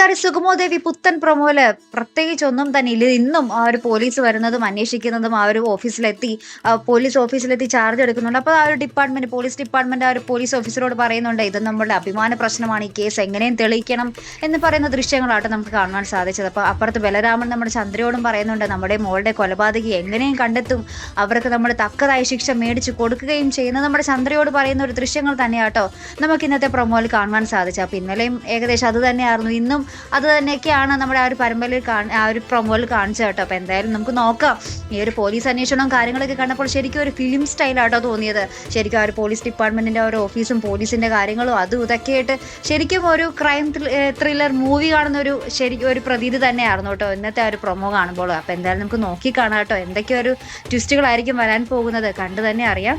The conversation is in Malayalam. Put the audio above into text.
എഴുത്തുകാരി സുഗമോദേവി പുത്തൻ പ്രൊമോയിൽ പ്രത്യേകിച്ച് ഒന്നും തന്നെ ഇല്ല. ഇന്നും ആ ഒരു പോലീസ് വരുന്നതും അന്വേഷിക്കുന്നതും ആ ഒരു ഓഫീസിലെത്തി പോലീസ് ഓഫീസിലെത്തി ചാർജ് എടുക്കുന്നുണ്ട്. അപ്പോൾ ആ ഒരു ഡിപ്പാർട്ട്മെന്റ് പോലീസ് ഡിപ്പാർട്ട്മെന്റ് ആ ഒരു പോലീസ് ഓഫീസറോട് പറയുന്നുണ്ട് ഇത് നമ്മളുടെ അഭിമാന പ്രശ്നമാണ്. ഈ കേസ് എങ്ങനെയും തെളിയിക്കണം എന്ന് പറയുന്ന ദൃശ്യങ്ങളാട്ടോ നമുക്ക് കാണുവാൻ സാധിച്ചത്. അപ്പോൾ അപ്പുറത്ത് ബലരാമൻ നമ്മുടെ ചന്ദ്രയോടും പറയുന്നുണ്ട് നമ്മുടെ മോളുടെ കൊലപാതകി എങ്ങനെയും കണ്ടെത്തും. അവർക്ക് നമ്മൾ തക്കതായ ശിക്ഷ മേടിച്ച് കൊടുക്കുകയും ചെയ്യുന്നത് നമ്മുടെ ചന്ദ്രയോട് പറയുന്ന ഒരു ദൃശ്യങ്ങൾ തന്നെയാട്ടോ നമുക്ക് ഇന്നത്തെ പ്രൊമോയിൽ കാണുവാൻ സാധിച്ചത്. അപ്പോൾ ഇന്നലെയും ഏകദേശം അത് തന്നെയായിരുന്നു. ഇന്നും അത് തന്നെയൊക്കെയാണ് നമ്മുടെ ആ ഒരു പരമ്പരയിൽ കാണി ആ ഒരു പ്രൊമോയിൽ കാണിച്ചത് കേട്ടോ. അപ്പോൾ എന്തായാലും നമുക്ക് നോക്കാം. ഈ ഒരു പോലീസ് അന്വേഷണവും കാര്യങ്ങളൊക്കെ കണ്ടപ്പോൾ ശരിക്കും ഒരു ഫിലിം സ്റ്റൈലാട്ടോ തോന്നിയത്. ശരിക്കും ആ ഒരു പോലീസ് ഡിപ്പാർട്ട്മെന്റിന്റെ ഒരു ഓഫീസും പോലീസിന്റെ കാര്യങ്ങളും അതും ഇതൊക്കെയായിട്ട് ശരിക്കും ഒരു ക്രൈം ത്രില്ലർ മൂവി കാണുന്ന ഒരു ശരിക്കും ഒരു പ്രതീതി തന്നെയായിരുന്നു കേട്ടോ. ഇന്നത്തെ ആ ഒരു പ്രൊമോ കാണുമ്പോൾ. അപ്പോൾ എന്തായാലും നമുക്ക് നോക്കി കാണാം കേട്ടോ. എന്തൊക്കെ ഒരു ട്വിസ്റ്റുകളായിരിക്കും വരാൻ പോകുന്നത്. കണ്ടു തന്നെ അറിയാം.